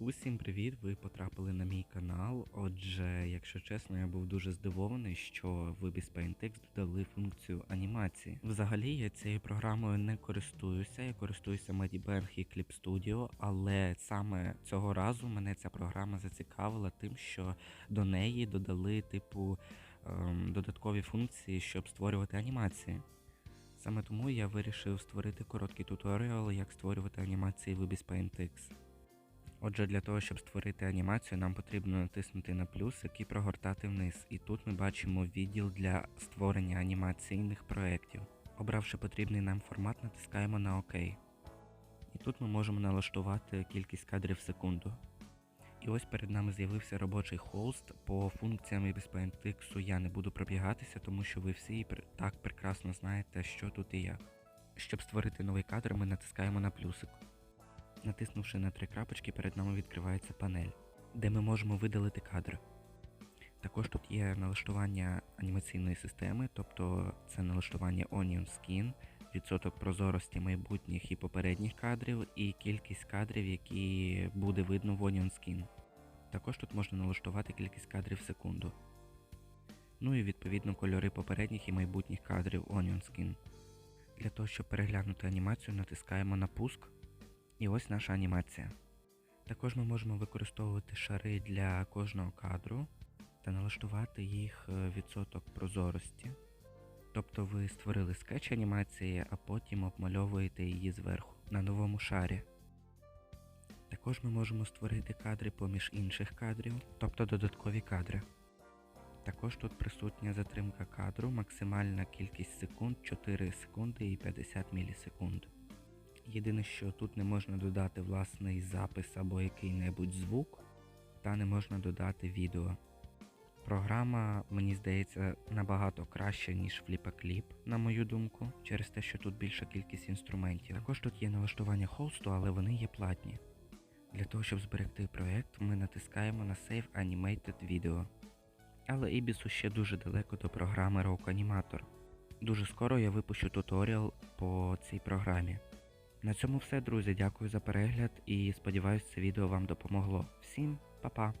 Усім привіт! Ви потрапили на мій канал. Отже, якщо чесно, я був дуже здивований, що в Ibis PaintX додали функцію анімації. Взагалі я цією програмою не користуюся, я користуюся Medibang і Clip Studio, але саме цього разу мене ця програма зацікавила тим, що до неї додали типу ем, додаткові функції, щоб створювати анімації. Саме тому я вирішив створити короткий туторіал, як створювати анімації в Ibis PaintX. Отже, для того, щоб створити анімацію, нам потрібно натиснути на плюсик і прогортати вниз. І тут ми бачимо відділ для створення анімаційних проєктів. Обравши потрібний нам формат, натискаємо на ОК. І тут ми можемо налаштувати кількість кадрів в секунду. І ось перед нами з'явився робочий холст. По функціям Ibis PaintX я не буду пробігатися, тому що ви всі так прекрасно знаєте, що тут і як. Щоб створити новий кадр, ми натискаємо на плюсик. Натиснувши на три крапочки, перед нами відкривається панель, де ми можемо видалити кадр. Також тут є налаштування анімаційної системи, тобто це налаштування Onion Skin, відсоток прозорості майбутніх і попередніх кадрів, і кількість кадрів, які буде видно в Onion Skin. Також тут можна налаштувати кількість кадрів в секунду. Ну і відповідно кольори попередніх і майбутніх кадрів Onion Skin. Для того, щоб переглянути анімацію, натискаємо на пуск. І ось наша анімація. Також ми можемо використовувати шари для кожного кадру та налаштувати їх е, відсоток прозорості. Тобто ви створили скетч анімації, а потім обмальовуєте її зверху на новому шарі. Також ми можемо створити кадри поміж інших кадрів, тобто додаткові кадри. Також тут присутня затримка кадру, максимальна кількість секунд 4 секунди і 50 мілісекунд. Єдине, що тут не можна додати власний запис або який-небудь звук, та не можна додати відео. Програма, мені здається, набагато краща, ніж FlipaClip, на мою думку, через те, що тут більша кількість інструментів. Також тут є налаштування холсту, але вони є платні. Для того, щоб зберегти проєкт, ми натискаємо на Save Animated Video. Але Ibis ще дуже далеко до програми Rock Animator. Дуже скоро я випущу туторіал по цій програмі. На цьому все, друзі. Дякую за перегляд і сподіваюся, це відео вам допомогло. Всім па-па!